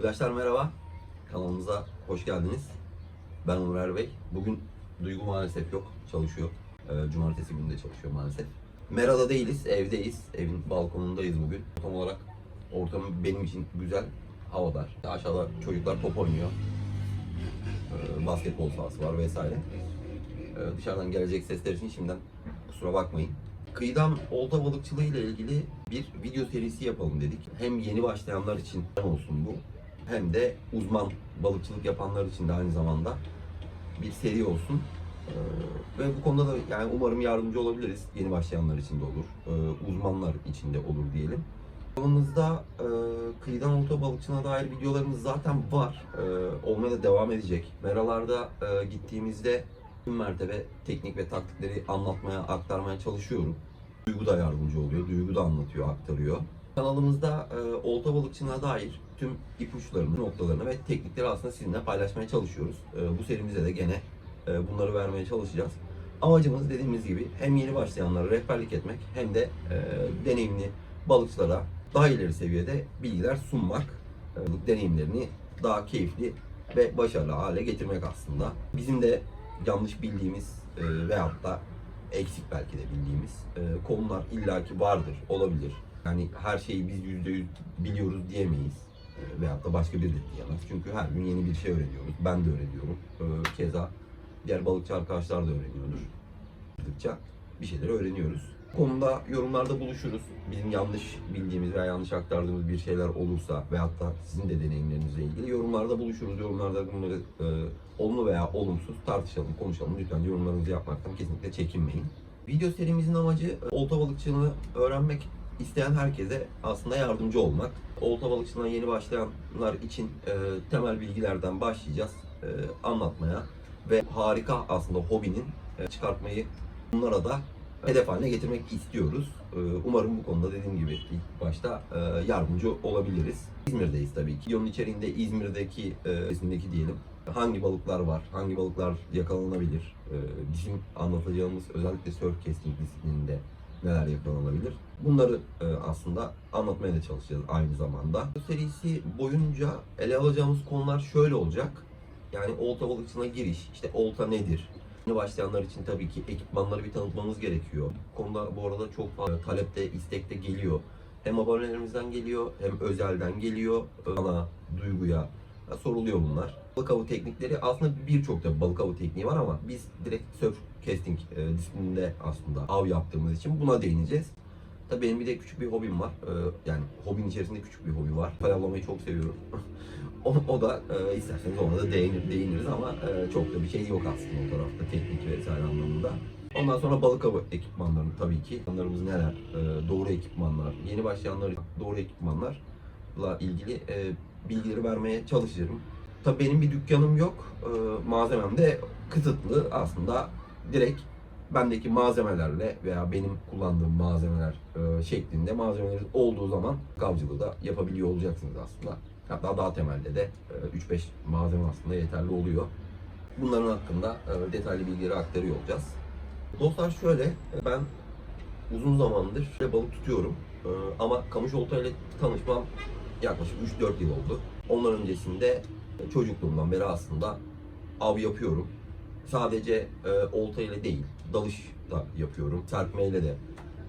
Arkadaşlar merhaba. Kanalımıza hoş geldiniz. Ben Onur Erbey. Bugün Duygu maalesef yok. Çalışıyor. Ee, Cumartesi günü de çalışıyor maalesef. Mera'da değiliz. Evdeyiz. Evin balkonundayız bugün. Tam olarak ortam benim için güzel. Havadar. Aşağıda çocuklar top oynuyor. Ee, basketbol sahası var vesaire. Ee, dışarıdan gelecek sesler için şimdiden kusura bakmayın. Kıyıdan olta balıkçılığı ile ilgili bir video serisi yapalım dedik. Hem yeni başlayanlar için olsun bu. Hem de uzman balıkçılık yapanlar için de aynı zamanda bir seri olsun. Ee, ve bu konuda da yani umarım yardımcı olabiliriz. Yeni başlayanlar için de olur. ee, uzmanlar için de olur diyelim. Kanalımızda e, kıyıdan olta balıkçılığına dair videolarımız zaten var. E, olmaya da devam edecek. Meralarda e, gittiğimizde tüm mertebe teknik ve taktikleri anlatmaya, aktarmaya çalışıyorum. Duygu da yardımcı oluyor, Duygu da anlatıyor, aktarıyor. Kanalımızda e, olta balıkçılığına dair tüm ipuçlarını, noktalarını ve teknikleri aslında sizinle paylaşmaya çalışıyoruz. E, bu serimizde de gene e, bunları vermeye çalışacağız. Amacımız dediğimiz gibi hem yeni başlayanlara rehberlik etmek hem de e, deneyimli balıkçılara daha ileri seviyede bilgiler sunmak, e, deneyimlerini daha keyifli ve başarılı hale getirmek aslında. Bizim de yanlış bildiğimiz e, veyahut da eksik belki de bildiğimiz e, konular illaki vardır, olabilir. Yani her şeyi biz yüzde yüz biliyoruz diyemeyiz. E, veyahut da başka biri de diyemez. Çünkü her gün yeni bir şey öğreniyoruz. Ben de öğreniyorum. E, keza diğer balıkçı arkadaşlar da öğreniyordur. Yaptıkça bir şeyleri öğreniyoruz. Konuda yorumlarda buluşuruz. Bizim yanlış bildiğimiz veya yanlış aktardığımız bir şeyler olursa veyahut da sizin de deneyimlerinizle ilgili yorumlarda buluşuruz. Yorumlarda bunları e, olumlu veya olumsuz tartışalım, konuşalım. Lütfen yorumlarınızı yapmaktan kesinlikle çekinmeyin. Video serimizin amacı e, olta balıkçılığını öğrenmek isteyen herkese aslında yardımcı olmak. Olta balıkçılığına yeni başlayanlar için e, temel bilgilerden başlayacağız e, anlatmaya ve harika aslında hobinin e, çıkartmayı bunlara da hedef haline getirmek istiyoruz. Ee, Umarım bu konuda dediğim gibi ilk başta e, yardımcı olabiliriz. İzmir'deyiz tabii ki. Videonun içeriğinde İzmir'deki, e, diyelim hangi balıklar var, hangi balıklar yakalanabilir, e, bizim anlatacağımız özellikle surf casting disiplininde neler yakalanabilir. Bunları e, aslında anlatmaya da çalışacağız aynı zamanda. Bu serisi boyunca ele alacağımız konular şöyle olacak. Yani olta balıkçılığına giriş, işte olta nedir, Yeni başlayanlar için tabii ki ekipmanları bir tanıtmamız gerekiyor. Bu konuda bu arada çok fazla talepte, istekte geliyor. Hem abonelerimizden geliyor, hem özelden geliyor. Bana, duyguya ya soruluyor bunlar. Balık avı teknikleri aslında birçok da balık avı tekniği var ama biz direkt surf casting e, disiplininde aslında av yaptığımız için buna değineceğiz. Tabii benim bir de küçük bir hobim var. Ee, yani hobinin içerisinde küçük bir hobi var. Payavlamayı çok seviyorum. o, o da e, isterseniz ona da değinir, değiniriz ama e, çok da bir şey yok aslında o tarafta teknik vesaire anlamında. Ondan sonra balık avı ekipmanlarını tabii ki. Ekipmanlarımız neler? E, doğru ekipmanlar. Yeni başlayanlar doğru ekipmanlarla ilgili e, bilgileri vermeye çalışırım. Tabii benim bir dükkanım yok. E, malzemem de kısıtlı aslında. Direkt bendeki malzemelerle veya benim kullandığım malzemeler e, şeklinde malzemeler olduğu zaman avcılığı da yapabiliyor olacaksınız aslında. Hatta daha temelde de e, 3-5 malzeme aslında yeterli oluyor. Bunların hakkında e, detaylı bilgileri aktarıyor olacağız. Dostlar şöyle, e, ben uzun zamandır balık tutuyorum. E, ama kamış olta ile tanışmam yaklaşık 3-4 yıl oldu. Ondan öncesinde e, çocukluğumdan beri aslında av yapıyorum. Sadece e, olta ile değil, dalış da yapıyorum. Serpmeyle de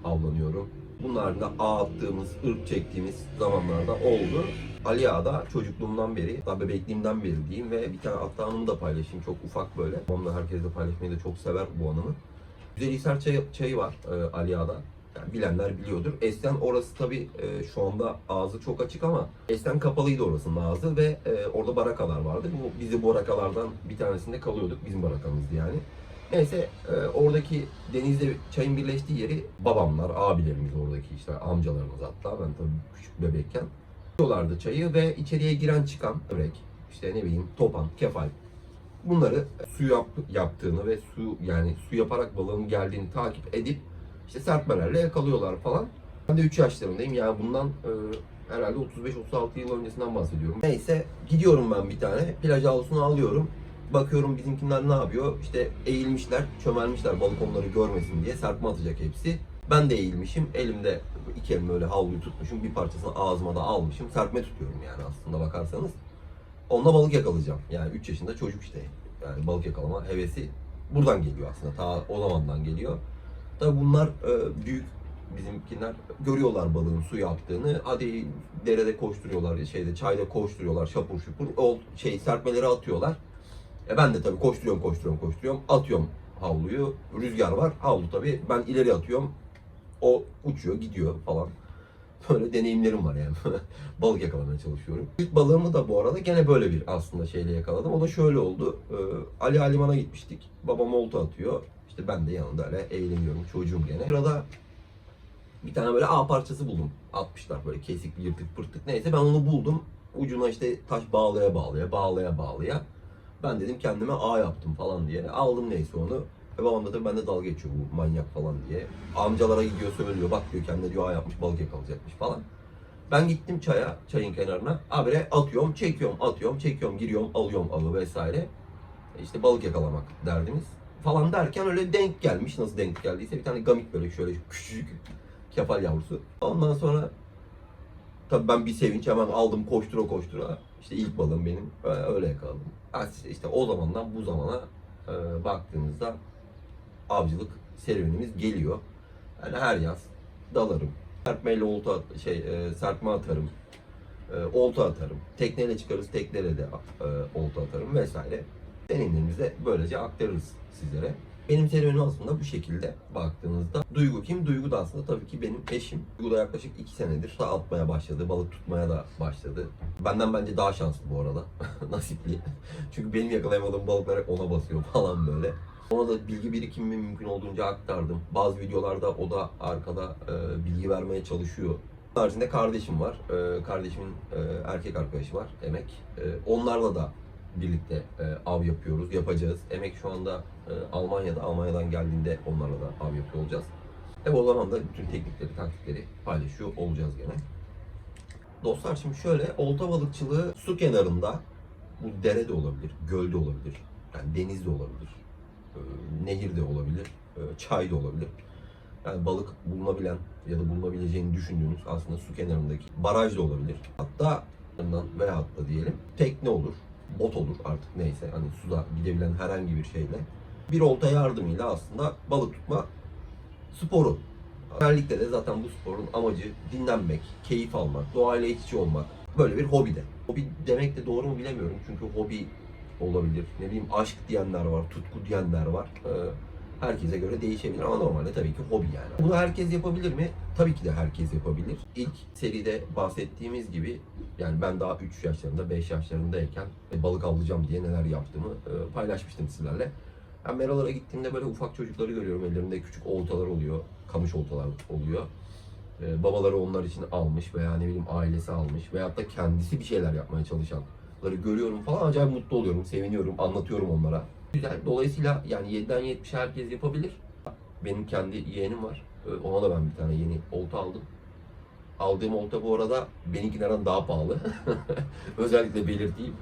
avlanıyorum. Bunlar da ağ attığımız, ırk çektiğimiz zamanlarda oldu. Ali Ağa'da çocukluğumdan beri, hatta bebekliğimden beri diyeyim ve bir tane hatta anımı da paylaşayım. Çok ufak böyle. Babam da herkesle paylaşmayı da çok sever bu anımı. Güzelhisar çayı, çayı var e, Ali Ağa'da. Yani bilenler biliyordur. Eskiden orası tabii e, şu anda ağzı çok açık ama eskiden kapalıydı orasının ağzı ve e, orada barakalar vardı. Bu bizi bu barakalardan bir tanesinde kalıyorduk. Bizim barakamızdı yani. Neyse e, oradaki denizle çayın birleştiği yeri babamlar, abilerimiz oradaki işte amcalarımız hatta ben tabii küçük bebekken Yiyorlardı çayı ve içeriye giren çıkan örek, işte ne bileyim topan, kefal bunları su yap, yaptığını ve su yani su yaparak balığın geldiğini takip edip işte serpmelerle yakalıyorlar falan. Ben de 3 yaşlarındayım yani bundan e, herhalde 35-36 yıl öncesinden bahsediyorum. Neyse gidiyorum ben bir tane plaj havlusunu alıyorum. Bakıyorum bizimkiler ne yapıyor? İşte eğilmişler, çömelmişler balık onları görmesin diye serpme atacak hepsi. Ben de eğilmişim. Elimde iki elimle öyle havluyu tutmuşum. Bir parçasını ağzıma da almışım. Serpme tutuyorum yani aslında bakarsanız. Onunla balık yakalayacağım. Yani 3 yaşında çocuk işte. Yani balık yakalama hevesi buradan geliyor aslında. Ta o zamandan geliyor. Tabii bunlar e, büyük bizimkiler görüyorlar balığın su yaptığını. Hadi derede koşturuyorlar, şeyde çayda koşturuyorlar, şapur şupur. O şey serpmeleri atıyorlar. E ben de tabii koşturuyorum, koşturuyorum, koşturuyorum. Atıyorum havluyu. Rüzgar var. Havlu tabii. Ben ileri atıyorum. O uçuyor, gidiyor falan. Böyle deneyimlerim var yani. Balık yakalamaya çalışıyorum. İlk balığımı da bu arada gene böyle bir aslında şeyle yakaladım. O da şöyle oldu. Ee, Ali Aliman'a gitmiştik. Babam olta atıyor. İşte ben de yanında öyle eğleniyorum. Çocuğum gene. Sırada bir tane böyle A parçası buldum. Atmışlar böyle kesik, yırtık, pırtık neyse ben onu buldum. Ucuna işte taş bağlaya bağlaya, bağlaya bağlaya. Ben dedim kendime A yaptım falan diye. Aldım neyse onu. E babam da tabii bende dalga geçiyor bu manyak falan diye. Amcalara gidiyor söylüyor. Bak diyor kendine diyor A yapmış balık yakalayacakmış falan. Ben gittim çaya, çayın kenarına. Habire atıyorum, çekiyorum, atıyorum, çekiyorum, giriyorum, alıyorum alı vesaire. İşte balık yakalamak derdimiz. Falan derken öyle denk gelmiş. Nasıl denk geldiyse bir tane gamik böyle şöyle küçücük kefal yavrusu. Ondan sonra tabii ben bir sevinç hemen aldım koştura koştura. İşte ilk balım benim. Öyle, öyle yakaladım. İşte o zamandan bu zamana e, baktığımızda avcılık serüvenimiz geliyor. Yani her yaz dalarım. Serpmeyle olta şey e, serpme atarım. E, olta atarım. Tekneyle çıkarız, tekneyle de e, olta atarım vesaire. Deneyimlerimizi de böylece aktarırız sizlere. Benim serüvenim aslında bu şekilde baktığınızda. Duygu kim? Duygu da aslında tabii ki benim eşim. Duygu da yaklaşık 2 senedir da atmaya başladı. Balık tutmaya da başladı. Benden bence daha şanslı bu arada. Nasipli. Çünkü benim yakalayamadığım balıklar ona basıyor falan böyle. Ona da bilgi birikimimi mümkün olduğunca aktardım. Bazı videolarda o da arkada e, bilgi vermeye çalışıyor. Haricinde kardeşim var. E, kardeşimin e, erkek arkadaşı var. Emek. E, onlarla da birlikte e, av yapıyoruz, yapacağız. Emek şu anda e, Almanya'da, Almanya'dan geldiğinde onlarla da av yapıyor olacağız. Ve o zaman da bütün teknikleri, taktikleri paylaşıyor olacağız gene. Dostlar şimdi şöyle, olta balıkçılığı su kenarında, bu dere de olabilir, göl de olabilir, yani deniz de olabilir, e, nehir de olabilir, e, çay da olabilir. Yani balık bulunabilen ya da bulunabileceğini düşündüğünüz aslında su kenarındaki baraj da olabilir. Hatta veya hatta diyelim tekne olur, bot olur artık neyse hani suda gidebilen herhangi bir şeyle bir olta yardımıyla aslında balık tutma sporu. Özellikle de zaten bu sporun amacı dinlenmek, keyif almak, doğayla iç içe olmak. Böyle bir hobi de. Hobi demek de doğru mu bilemiyorum çünkü hobi olabilir. Ne bileyim aşk diyenler var, tutku diyenler var. Ee, herkese göre değişebilir ama normalde tabii ki hobi yani. Bunu herkes yapabilir mi? Tabii ki de herkes yapabilir. İlk seride bahsettiğimiz gibi yani ben daha 3 yaşlarında, 5 yaşlarındayken e, balık avlayacağım diye neler yaptığımı e, paylaşmıştım sizlerle. Ben meralara gittiğimde böyle ufak çocukları görüyorum. Ellerinde küçük oltalar oluyor, kamış oltalar oluyor. E, babaları onlar için almış veya ne bileyim ailesi almış veyahut da kendisi bir şeyler yapmaya çalışanları görüyorum falan. Acayip mutlu oluyorum, seviniyorum, anlatıyorum onlara. Güzel. Dolayısıyla yani 7'den 70'e herkes yapabilir. Benim kendi yeğenim var. E, Ona da ben bir tane yeni olta aldım. Aldığım olta bu arada benimkilerden daha pahalı. Özellikle belirteyim.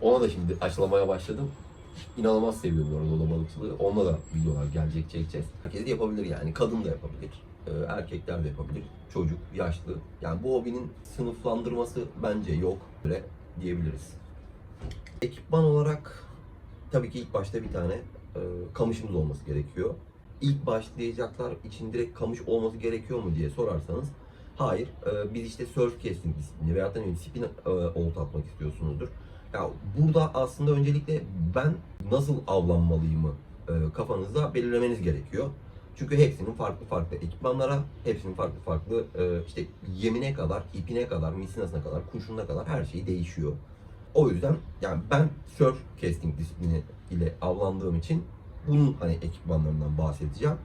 Ona da şimdi aşılamaya başladım. İnanılmaz seviyorum bu arada o da balıkçılığı. Onunla da videolar gelecek çekeceğiz. Herkes de yapabilir yani. Kadın da yapabilir. e, Erkekler de yapabilir. Çocuk, yaşlı. Yani bu hobinin sınıflandırması bence yok. Böyle diyebiliriz. Ekipman olarak tabii ki ilk başta bir tane e, kamışımız olması gerekiyor. İlk başlayacaklar için direkt kamış olması gerekiyor mu diye sorarsanız hayır. E, biz işte surf casting disiplini veyahut da spin e, olta atmak istiyorsunuzdur. Ya burada aslında öncelikle ben nasıl avlanmalıyımı e, kafanızda belirlemeniz gerekiyor. Çünkü hepsinin farklı farklı ekipmanlara, hepsinin farklı farklı e, işte yemine kadar, ipine kadar, misinasına kadar, kurşununa kadar her şey değişiyor. O yüzden yani ben surf casting disiplini ile avlandığım için bunun hani ekipmanlarından bahsedeceğim.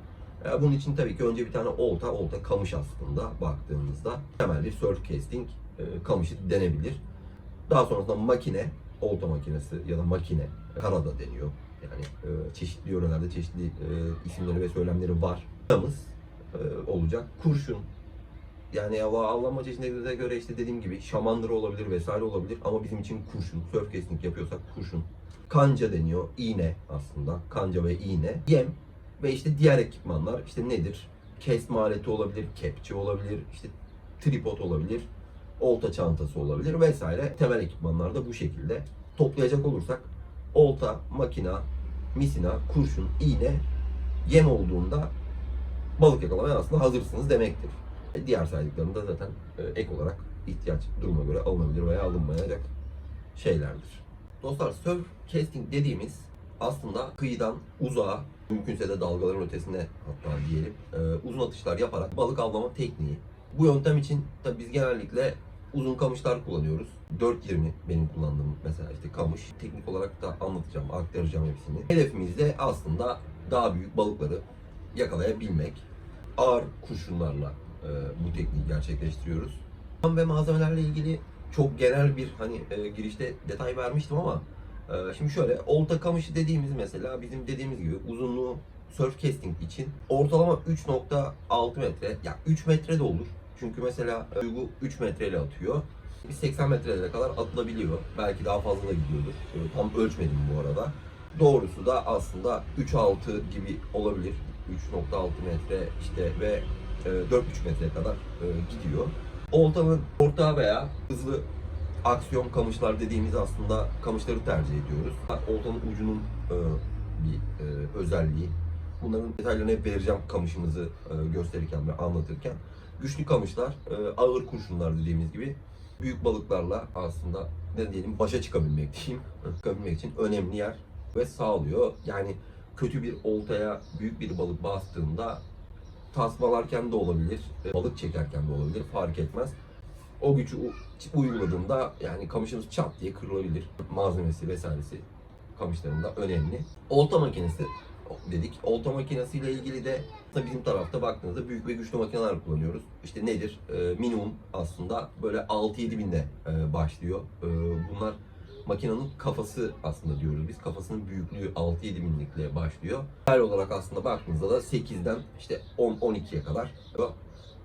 E, Bunun için tabii ki önce bir tane olta, olta kamış aslında baktığımızda temel bir surf casting e, kamışı denebilir. Daha sonrasında makine, olta makinesi ya da makine, karada deniyor. Yani e, çeşitli yörelerde çeşitli e, isimleri ve söylemleri var. Kamız olacak. Kurşun, yani av- avlanma çeşitlerine göre işte dediğim gibi şamandıra olabilir vesaire olabilir ama bizim için kurşun, surf casting yapıyorsak kurşun. Kanca deniyor, iğne aslında. Kanca ve iğne. Yem ve işte diğer ekipmanlar işte nedir? kesme aleti olabilir, kepçe olabilir, işte tripod olabilir, olta çantası olabilir vesaire. Temel ekipmanlar da bu şekilde. Toplayacak olursak olta, makina, misina, kurşun, iğne, yem olduğunda balık yakalamaya aslında hazırsınız demektir. E, Diğer saydıklarım da zaten e, ek olarak ihtiyaç duruma göre alınabilir veya alınmayacak şeylerdir. Dostlar surf casting dediğimiz aslında kıyıdan uzağa, mümkünse de dalgaların ötesine hatta diyelim e, uzun atışlar yaparak balık avlama tekniği. Bu yöntem için tabii biz genellikle uzun kamışlar kullanıyoruz. 4.20 benim kullandığım mesela işte kamış. Teknik olarak da anlatacağım, aktaracağım hepsini. Hedefimiz de aslında daha büyük balıkları yakalayabilmek. Ağır kurşunlarla e, bu tekniği gerçekleştiriyoruz. Ham ve malzemelerle ilgili çok genel bir hani e, girişte detay vermiştim ama e, şimdi şöyle olta kamışı dediğimiz mesela bizim dediğimiz gibi uzunluğu surf casting için ortalama 3.6 metre ya 3 metre de olur. Çünkü mesela e, Duygu 3 metreyle atıyor. Bir 80 metrelere kadar atılabiliyor. Belki daha fazla da gidiyordur. E, tam ölçmedim bu arada. Doğrusu da aslında 3.6 gibi olabilir. 3.6 metre işte ve e, 4.5 metreye kadar e, gidiyor. Oltanın orta veya hızlı aksiyon kamışlar dediğimiz aslında kamışları tercih ediyoruz. Oltanın ucunun e, bir e, özelliği. Bunların detaylarını hep vereceğim kamışımızı e, gösterirken ve anlatırken. Güçlü kamışlar, e, ağır kurşunlar dediğimiz gibi büyük balıklarla aslında ne diyelim başa çıkabilmek diyeyim. çıkabilmek için önemli yer ve sağlıyor. Yani kötü bir oltaya büyük bir balık bastığında tasmalarken de olabilir, e, balık çekerken de olabilir fark etmez. O gücü uyguladığında yani kamışımız çat diye kırılabilir. Malzemesi vesairesi kamışların da önemli. Olta makinesi dedik. Olta makinesiyle ilgili de bizim tarafta baktığınızda büyük ve güçlü makineler kullanıyoruz. İşte nedir? E, minimum aslında böyle 6-7 binde e, başlıyor. E, bunlar makinenin kafası aslında diyoruz biz. Kafasının büyüklüğü 6-7 binlikle başlıyor. Her olarak aslında baktığınızda da 8'den işte 10-12'ye kadar.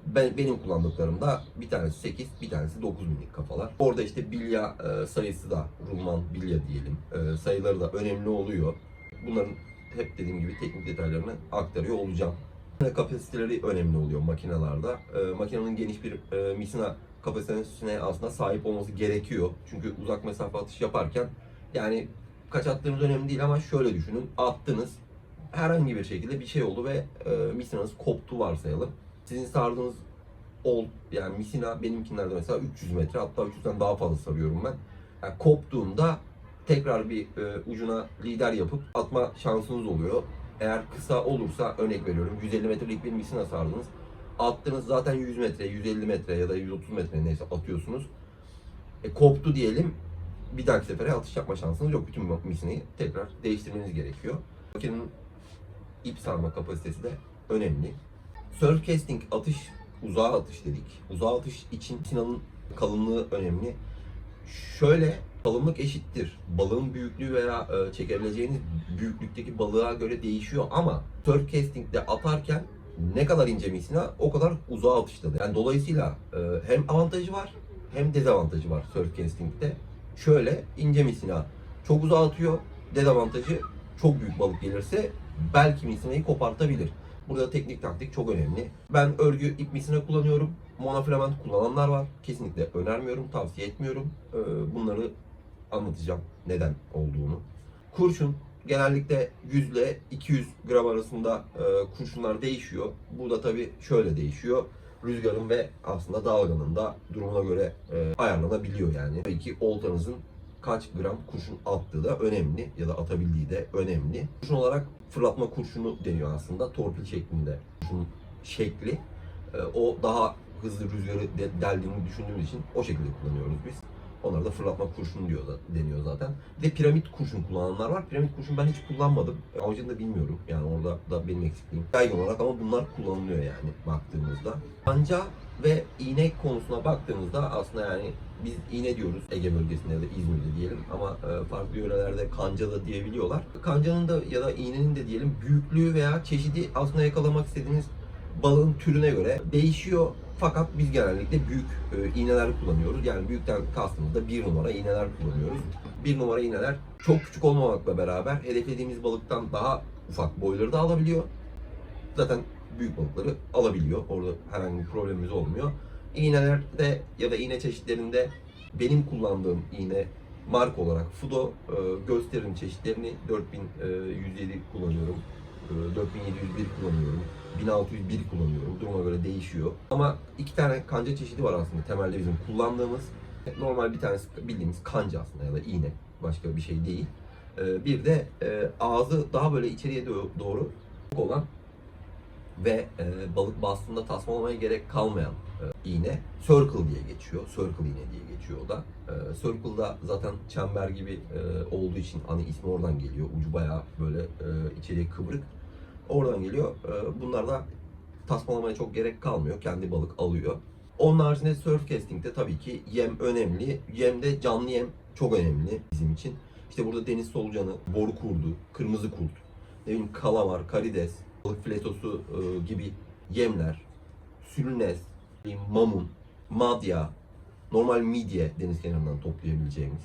Ben, benim kullandıklarımda bir tanesi 8, bir tanesi 9 binlik kafalar. Orada işte bilya e, sayısı da, rulman bilya diyelim, e, sayıları da önemli oluyor. Bunların hep dediğim gibi teknik detaylarını aktarıyor olacağım. Kapasiteleri önemli oluyor makinalarda. E, makinenin geniş bir e, misina kapasitesine aslında sahip olması gerekiyor. Çünkü uzak mesafe atış yaparken yani kaç attığınız önemli değil ama şöyle düşünün. Attınız herhangi bir şekilde bir şey oldu ve e, misinanız koptu varsayalım. Sizin sardığınız ol yani misina benimkinlerde mesela 300 metre hatta 300'den daha fazla sarıyorum ben. Yani koptuğunda tekrar bir e, ucuna lider yapıp atma şansınız oluyor. Eğer kısa olursa örnek veriyorum 150 metrelik bir misina sardınız. Attınız zaten 100 metre, 150 metre ya da 130 metre neyse atıyorsunuz. E, koptu diyelim. Bir dahaki sefere atış yapma şansınız yok. Bütün misinayı tekrar değiştirmeniz gerekiyor. Makinenin ip sarma kapasitesi de önemli. Surf casting atış, uzağa atış dedik. Uzağa atış için sinanın kalınlığı önemli. Şöyle kalınlık eşittir. Balığın büyüklüğü veya e, çekebileceğiniz büyüklükteki balığa göre değişiyor ama surf casting'de atarken ne kadar ince misina o kadar uzağa atışladı. Yani dolayısıyla e, hem avantajı var hem dezavantajı var surf casting'de. Şöyle ince misina çok uzağa atıyor. Dezavantajı çok büyük balık gelirse belki misinayı kopartabilir. Burada teknik taktik çok önemli. Ben örgü ip misina kullanıyorum. Monofilament kullananlar var. Kesinlikle önermiyorum, tavsiye etmiyorum. Ee, Bunları anlatacağım neden olduğunu. Kurşun genellikle 100 ile 200 gram arasında e, kurşunlar değişiyor. Bu da tabii şöyle değişiyor. Rüzgarın ve aslında dalganın da durumuna göre e, ayarlanabiliyor yani. Tabii ki oltanızın kaç gram kurşun attığı da önemli ya da atabildiği de önemli. Kurşun olarak fırlatma kurşunu deniyor aslında. Torpil şeklinde kurşun şekli. E, o daha hızlı rüzgarı de- deldiğini düşündüğümüz için o şekilde kullanıyoruz biz. Onlara da fırlatma kurşunu diyor deniyor zaten. Bir de piramit kurşun kullananlar var. Piramit kurşun ben hiç kullanmadım. Amacını da bilmiyorum. Yani orada da benim eksikliğim. Yaygın olarak ama bunlar kullanılıyor yani baktığımızda. Kanca ve iğne konusuna baktığımızda aslında yani biz iğne diyoruz Ege bölgesinde ya da İzmir'de diyelim ama e, farklı yörelerde kanca da diyebiliyorlar. Kancanın da ya da iğnenin de diyelim büyüklüğü veya çeşidi aslında yakalamak istediğiniz balığın türüne göre değişiyor. Fakat biz genellikle büyük e, iğneler kullanıyoruz. Yani büyükten kastımızda bir numara iğneler kullanıyoruz. Bir numara iğneler çok küçük olmamakla beraber hedeflediğimiz balıktan daha ufak boyları da alabiliyor. Zaten büyük balıkları alabiliyor. Orada herhangi bir problemimiz olmuyor. İğnelerde ya da iğne çeşitlerinde benim kullandığım iğne marka olarak Fudo e, gösterim çeşitlerini 4107 kullanıyorum. E, 4701 kullanıyorum. 1601 kullanıyorum. Duruma göre değişiyor. Ama iki tane kanca çeşidi var aslında temelde bizim kullandığımız. Normal bir tanesi bildiğimiz kanca aslında ya da iğne. Başka bir şey değil. E, Bir de e, ağzı daha böyle içeriye do- doğru olan ve e, balık bastığında tasmalamaya gerek kalmayan e, iğne circle diye geçiyor. Circle iğne diye geçiyor o da. E, circle'da zaten çember gibi olduğu için hani ismi oradan geliyor. Ucu bayağı böyle e, içeriye kıvrık. Oradan geliyor. E, bunlar da tasmalamaya çok gerek kalmıyor. Kendi balık alıyor. Onun haricinde surf casting'de tabii ki yem önemli. Yemde canlı yem çok önemli bizim için. İşte burada deniz solucanı, boru kurdu, kırmızı kurt, ne bileyim kalamar, karides, balık filetosu e, gibi yemler, bileyim, mamun, madya, normal midye deniz kenarından toplayabileceğimiz.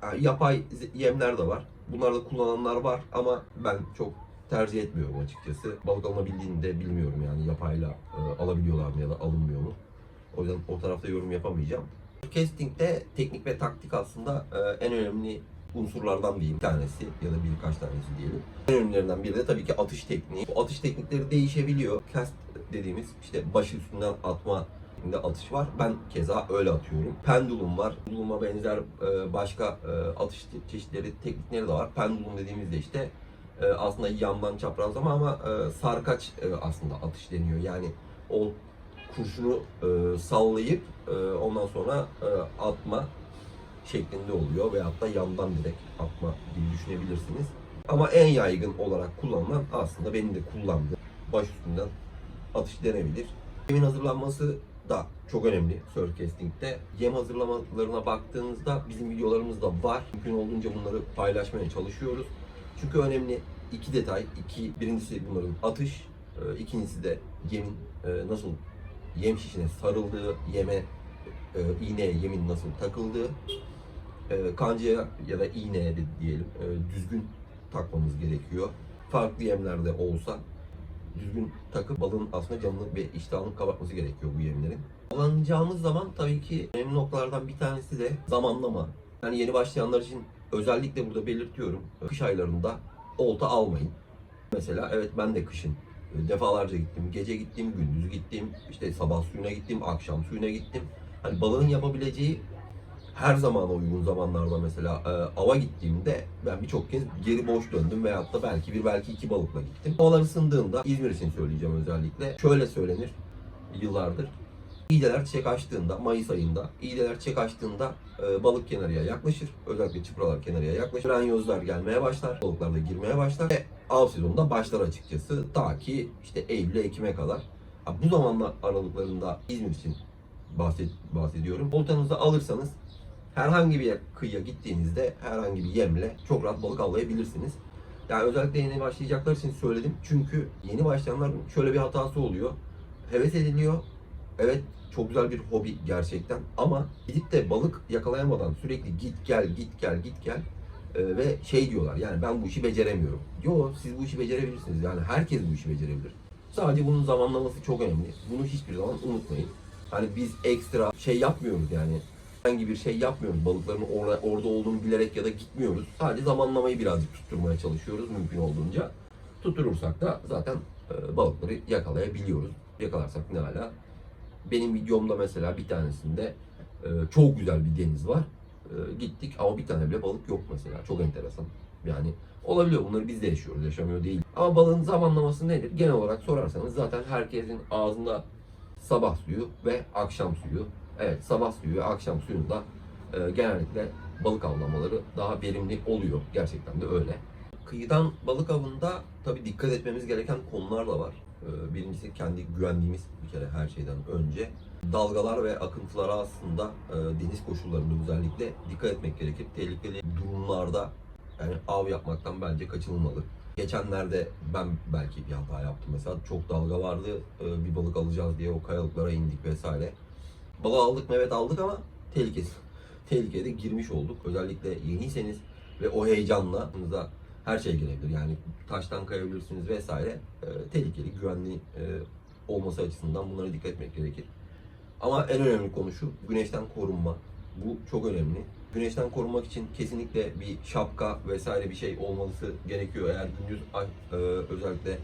Ha, Yapay yemler de var. Bunlarda kullananlar var ama ben çok tercih etmiyorum açıkçası. Balık alınabildiğini de bilmiyorum yani yapayla e, alabiliyorlar mı ya da alınmıyor mu. O yüzden o tarafta yorum yapamayacağım. Casting'de teknik ve taktik aslında e, en önemli unsurlardan bir tanesi ya da birkaç tanesi diyelim. En önemlilerinden biri de tabii ki atış tekniği. Bu atış teknikleri değişebiliyor. Cast dediğimiz işte başı üstünden atma şeklinde atış var. Ben keza öyle atıyorum. Pendulum var. Penduluma benzer e, başka e, atış çe- çeşitleri, teknikleri de var. Pendulum dediğimizde işte e, aslında yandan çaprazlama ama e, sarkaç e, aslında atış deniyor. Yani o kurşunu e, sallayıp e, ondan sonra e, atma şeklinde oluyor veyahut da yandan direkt atma gibi düşünebilirsiniz. Ama en yaygın olarak kullanılan aslında benim de kullandığım baş üstünden atış denebilir. Yemin hazırlanması da çok önemli surf casting'de. Yem hazırlamalarına baktığınızda bizim videolarımızda var. Mümkün olduğunca bunları paylaşmaya çalışıyoruz. Çünkü önemli iki detay. iki birincisi bunların atış, e, ikincisi de yemin e, nasıl yem şişine sarıldığı, yeme e, iğneye yemin nasıl takıldığı, kancaya ya da iğneye de diyelim düzgün takmamız gerekiyor. Farklı yemlerde olsa düzgün takıp balığın aslında canını ve iştahını kapatması gerekiyor bu yemlerin. Kullanacağımız zaman tabii ki önemli noktalardan bir tanesi de zamanlama. Yani yeni başlayanlar için özellikle burada belirtiyorum. Kış aylarında olta almayın. Mesela evet ben de kışın e, defalarca gittim. Gece gittim, gündüz gittim, işte sabah suyuna gittim, akşam suyuna gittim. Hani balığın yapabileceği her zamana uygun zamanlarda mesela e, ava gittiğimde ben birçok kez geri boş döndüm veyahut da belki bir belki iki balıkla gittim. Havalar ısındığında İzmir için söyleyeceğim özellikle. Şöyle söylenir yıllardır. İğdeler çiçek açtığında, Mayıs ayında, iğdeler çiçek açtığında e, balık kenarıya yaklaşır. Özellikle çıpralar kenarıya yaklaşır. Ranyozlar gelmeye başlar, balıklar da girmeye başlar. Ve av sezonunda başlar açıkçası. Ta ki işte Eylül'e Ekim'e kadar. Ha, bu zamanlar aralıklarında İzmir için bahset, bahsediyorum. Oltanızı alırsanız herhangi bir kıyıya gittiğinizde herhangi bir yemle çok rahat balık avlayabilirsiniz. Yani özellikle yeni başlayacaklar için söyledim. Çünkü yeni başlayanların şöyle bir hatası oluyor. Heves ediliyor. Evet çok güzel bir hobi gerçekten ama gidip de balık yakalayamadan sürekli git gel git gel git gel e, ve şey diyorlar yani ben bu işi beceremiyorum. Yo siz bu işi becerebilirsiniz yani herkes bu işi becerebilir. Sadece bunun zamanlaması çok önemli. Bunu hiçbir zaman unutmayın. Hani biz ekstra şey yapmıyoruz yani herhangi bir şey yapmıyoruz. Balıkların orada, orada olduğunu bilerek ya da gitmiyoruz. Sadece zamanlamayı birazcık tutturmaya çalışıyoruz mümkün olduğunca. Tutturursak da zaten e, balıkları yakalayabiliyoruz. Yakalarsak ne hala. Benim videomda mesela bir tanesinde e, çok güzel bir deniz var. E, gittik ama bir tane bile balık yok mesela. Çok enteresan. Yani olabiliyor. Bunları biz de yaşıyoruz. Yaşamıyor değil. Ama balığın zamanlaması nedir? Genel olarak sorarsanız zaten herkesin ağzında sabah suyu ve akşam suyu. Evet sabah suyu ve akşam suyunda e, genellikle balık avlamaları daha verimli oluyor. Gerçekten de öyle. Kıyıdan balık avında tabii dikkat etmemiz gereken konular da var. E, birincisi kendi güvenliğimiz bir kere her şeyden önce. Dalgalar ve akıntılara aslında e, deniz koşullarında özellikle dikkat etmek gerekir. Tehlikeli durumlarda yani av yapmaktan bence kaçınılmalı. Geçenlerde ben belki bir hata yaptım. Mesela çok dalga vardı. e, Bir balık alacağız diye o kayalıklara indik vesaire. Balığı aldık evet aldık ama tehlikesi. Tehlikeye de girmiş olduk. Özellikle yeniyseniz ve o heyecanla her şey gelebilir. Yani taştan kayabilirsiniz vesaire. E, tehlikeli, güvenli e, olması açısından bunlara dikkat etmek gerekir. Ama en önemli konu şu, güneşten korunma. Bu çok önemli. Güneşten korunmak için kesinlikle bir şapka vesaire bir şey olması gerekiyor. Eğer gündüz e, özellikle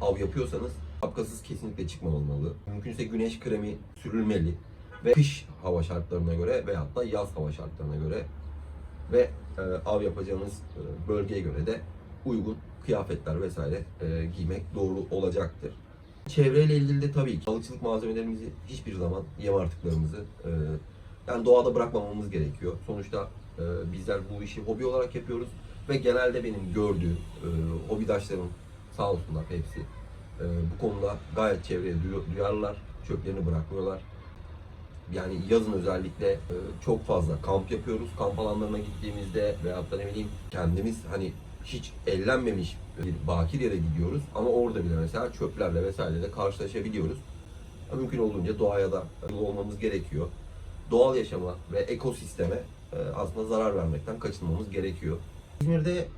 av yapıyorsanız şapkasız kesinlikle çıkmamalı. Mümkünse güneş kremi sürülmeli ve kış hava şartlarına göre veyahut da yaz hava şartlarına göre ve e, av yapacağınız e, bölgeye göre de uygun kıyafetler vesaire e, giymek doğru olacaktır. Çevreyle ilgili de tabii ki balıkçılık malzemelerimizi hiçbir zaman yem artıklarımızı e, yani doğada bırakmamamız gerekiyor. Sonuçta e, bizler bu işi hobi olarak yapıyoruz ve genelde benim gördüğüm e, hobidaşlarım sağ olsunlar hepsi e, bu konuda gayet çevreye duyarlılar, çöplerini bırakmıyorlar. Yani yazın özellikle e, çok fazla kamp yapıyoruz. Kamp alanlarına gittiğimizde veyahut da ne bileyim kendimiz hani hiç ellenmemiş bir bakir yere gidiyoruz ama orada bile mesela çöplerle vesaireyle karşılaşabiliyoruz. Mümkün olduğunca doğaya da olmamız gerekiyor. Doğal yaşama ve ekosisteme e, aslında zarar vermekten kaçınmamız gerekiyor. İzmir'de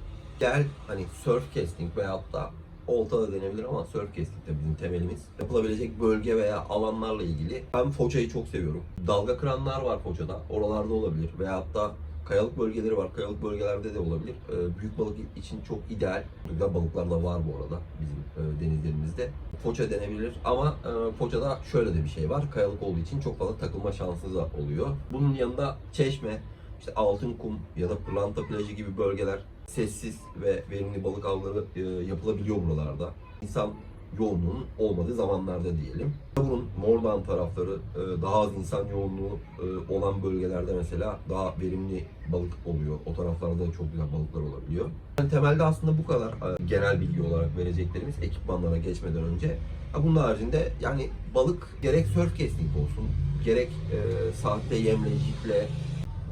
gel hani surf casting veyahut da olta da denebilir ama surf de bizim temelimiz. Yapılabilecek bölge veya alanlarla ilgili ben Foça'yı çok seviyorum. Dalga kıranlar var Foça'da. Oralarda olabilir. Veyahut da kayalık bölgeleri var. Kayalık bölgelerde de olabilir. Ee, büyük balık için çok ideal. Güzel balıklar da var bu arada bizim e, denizlerimizde. Foça denebilir ama e, Foça'da şöyle de bir şey var. Kayalık olduğu için çok fazla takılma şansı da oluyor. Bunun yanında Çeşme, işte Altınkum ya da Pırlanta plajı gibi bölgeler sessiz ve verimli balık avları e, yapılabiliyor buralarda. İnsan yoğunluğunun olmadığı zamanlarda diyelim. Bunun Mordan tarafları e, daha az insan yoğunluğu e, olan bölgelerde mesela daha verimli balık oluyor. O taraflarda da çok güzel balıklar olabiliyor. Yani temelde aslında bu kadar genel bilgi olarak vereceklerimiz ekipmanlara geçmeden önce. Bunun haricinde yani balık gerek surf casting olsun, gerek e, sahte yemle, jiple,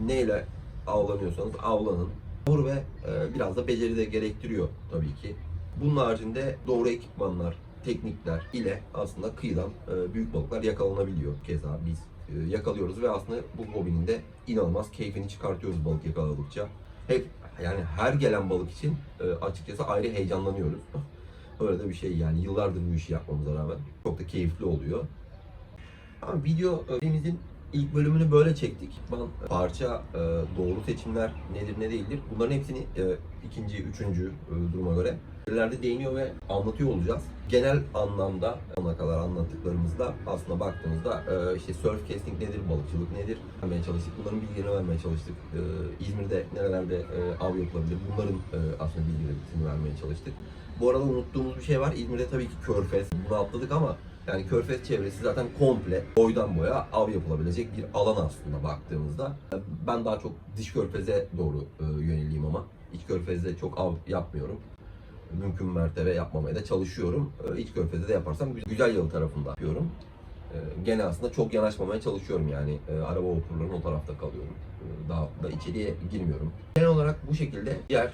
neyle avlanıyorsanız avlanın. Doğru ve e, biraz da beceri de gerektiriyor tabii ki. Bunun haricinde doğru ekipmanlar, teknikler ile aslında kıyıdan e, büyük balıklar yakalanabiliyor. Keza biz e, yakalıyoruz ve aslında bu hobinin de inanılmaz keyfini çıkartıyoruz balık yakaladıkça. Hep yani her gelen balık için açıkçası ayrı heyecanlanıyoruz. Öyle de bir şey yani yıllardır bu işi yapmamıza rağmen çok da keyifli oluyor. Ama video elimizin ilk bölümünü böyle çektik. Ben parça e, doğru seçimler nedir ne değildir bunların hepsini e, ikinci, üçüncü e, duruma göre ileride değiniyor ve anlatıyor olacağız. Genel anlamda ona kadar anlattıklarımızda aslında baktığımızda işte surf casting nedir, balıkçılık nedir vermeye çalıştık. Bunların bilgilerini vermeye çalıştık. İzmir'de nerelerde av yapılabilir bunların e, aslında bilgilerini vermeye çalıştık. Bu arada unuttuğumuz bir şey var. İzmir'de tabii ki Körfez. Bunu atladık ama yani Körfez çevresi zaten komple boydan boya av yapılabilecek bir alan aslında baktığımızda. Ben daha çok dış körfeze doğru e, yöneliyim ama iç körfezde çok av yapmıyorum. Mümkün mertebe yapmamaya da çalışıyorum. E, İç körfezde de yaparsam güzel, yalı tarafında yapıyorum. E, Gene aslında çok yanaşmamaya çalışıyorum yani araba vapurlarının o tarafta kalıyorum. Daha da içeriye girmiyorum. Genel olarak bu şekilde diğer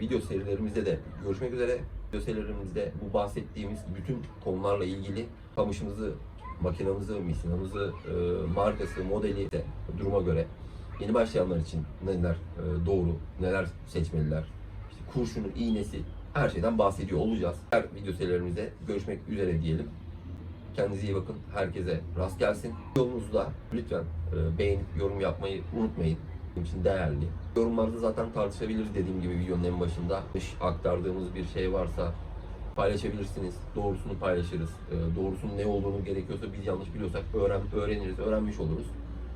video serilerimizde de görüşmek üzere. Serilerimizde bu bahsettiğimiz bütün konularla ilgili kamışımızı, makinamızı, misinamızı, e, markası, modeli de duruma göre yeni başlayanlar için neler e, doğru, neler seçmeliler, işte kurşunun, iğnesi her şeyden bahsediyor olacağız. Her video serilerimizde görüşmek üzere diyelim. Kendinize iyi bakın. Herkese rast gelsin. Yolunuzu da lütfen e, beğenip yorum yapmayı unutmayın. Benim için değerli. Yorumlarda zaten tartışabiliriz dediğim gibi videonun en başında. Aktardığımız bir şey varsa paylaşabilirsiniz. Doğrusunu paylaşırız. E, doğrusunun ne olduğunu gerekiyorsa biz yanlış biliyorsak öğren, öğreniriz, öğrenmiş oluruz.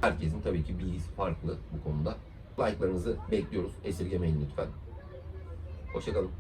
Herkesin tabii ki bilgisi farklı bu konuda. Like'larınızı bekliyoruz. Esirgemeyin lütfen. Hoşçakalın.